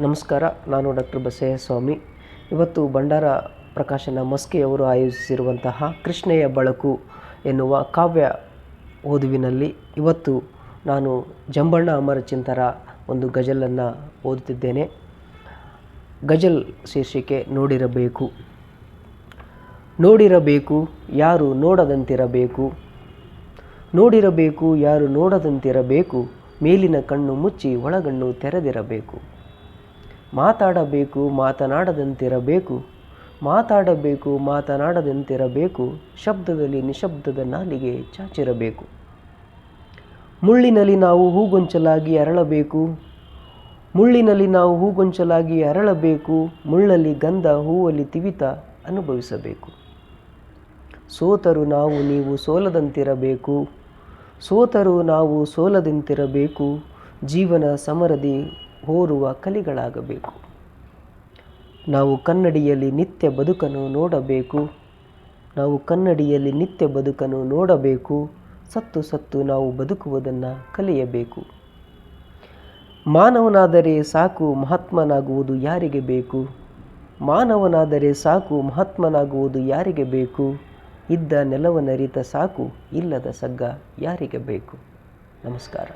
ನಮಸ್ಕಾರ, ನಾನು ಡಾಕ್ಟರ್ ಬಸಯ್ಯ ಸ್ವಾಮಿ ಇವತ್ತು ಭಂಡಾರ ಪ್ರಕಾಶನ ಮಸ್ಕೆಯವರು ಆಯೋಜಿಸಿರುವಂತಹ ಕೃಷ್ಣೆಯ ಬಳಕು ಎನ್ನುವ ಕಾವ್ಯ ಓದುವಿನಲ್ಲಿ ಇವತ್ತು ನಾನು ಜಂಬಣ್ಣ ಅಮರಚಿಂತರ ಒಂದು ಗಜಲನ್ನು ಓದುತ್ತಿದ್ದೇನೆ. ಗಜಲ್ ಶೀರ್ಷಿಕೆ ನೋಡಿರಬೇಕು. ನೋಡಿರಬೇಕು, ಯಾರು ನೋಡದಂತಿರಬೇಕು. ನೋಡಿರಬೇಕು, ಯಾರು ನೋಡದಂತಿರಬೇಕು. ಮೇಲಿನ ಕಣ್ಣು ಮುಚ್ಚಿ ಒಳಗಣ್ಣು ತೆರೆದಿರಬೇಕು. ಮಾತಾಡಬೇಕು, ಮಾತನಾಡದಂತಿರಬೇಕು. ಮಾತಾಡಬೇಕು, ಮಾತನಾಡದಂತಿರಬೇಕು. ಶಬ್ದದಲ್ಲಿ ನಿಶಬ್ದದ ನಾಲಿಗೆ ಚಾಚಿರಬೇಕು. ಮುಳ್ಳಿನಲ್ಲಿ ನಾವು ಹೂಗೊಂಚಲಾಗಿ ಅರಳಬೇಕು. ಮುಳ್ಳಿನಲ್ಲಿ ನಾವು ಹೂಗೊಂಚಲಾಗಿ ಅರಳಬೇಕು. ಮುಳ್ಳಲ್ಲಿ ಗಂಧ, ಹೂವಲ್ಲಿ ತಿವಿತ ಅನುಭವಿಸಬೇಕು. ಸೋತರು ನಾವು, ನೀವು ಸೋಲದಂತಿರಬೇಕು. ಸೋತರು ನಾವು ಸೋಲದಂತಿರಬೇಕು. ಜೀವನ ಸಮರದಿ ಹೋರುವ ಕಲಿಗಳಾಗಬೇಕು. ನಾವು ಕನ್ನಡಿಯಲ್ಲಿ ನಿತ್ಯ ಬದುಕನ್ನು ನೋಡಬೇಕು. ನಾವು ಕನ್ನಡಿಯಲ್ಲಿ ನಿತ್ಯ ಬದುಕನ್ನು ನೋಡಬೇಕು. ಸತ್ತು ಸತ್ತು ನಾವು ಬದುಕುವುದನ್ನು ಕಲಿಯಬೇಕು. ಮಾನವನಾದರೆ ಸಾಕು ಮಹಾತ್ಮನಾಗುವುದು ಯಾರಿಗೆ ಬೇಕು? ಮಾನವನಾದರೆ ಸಾಕು ಮಹಾತ್ಮನಾಗುವುದು ಯಾರಿಗೆ ಬೇಕು? ಇದ್ದ ನೆಲವನ್ನರಿತ ಸಾಕು ಇಲ್ಲದ ಸಗ್ಗ ಯಾರಿಗೆ ಬೇಕು? ನಮಸ್ಕಾರ.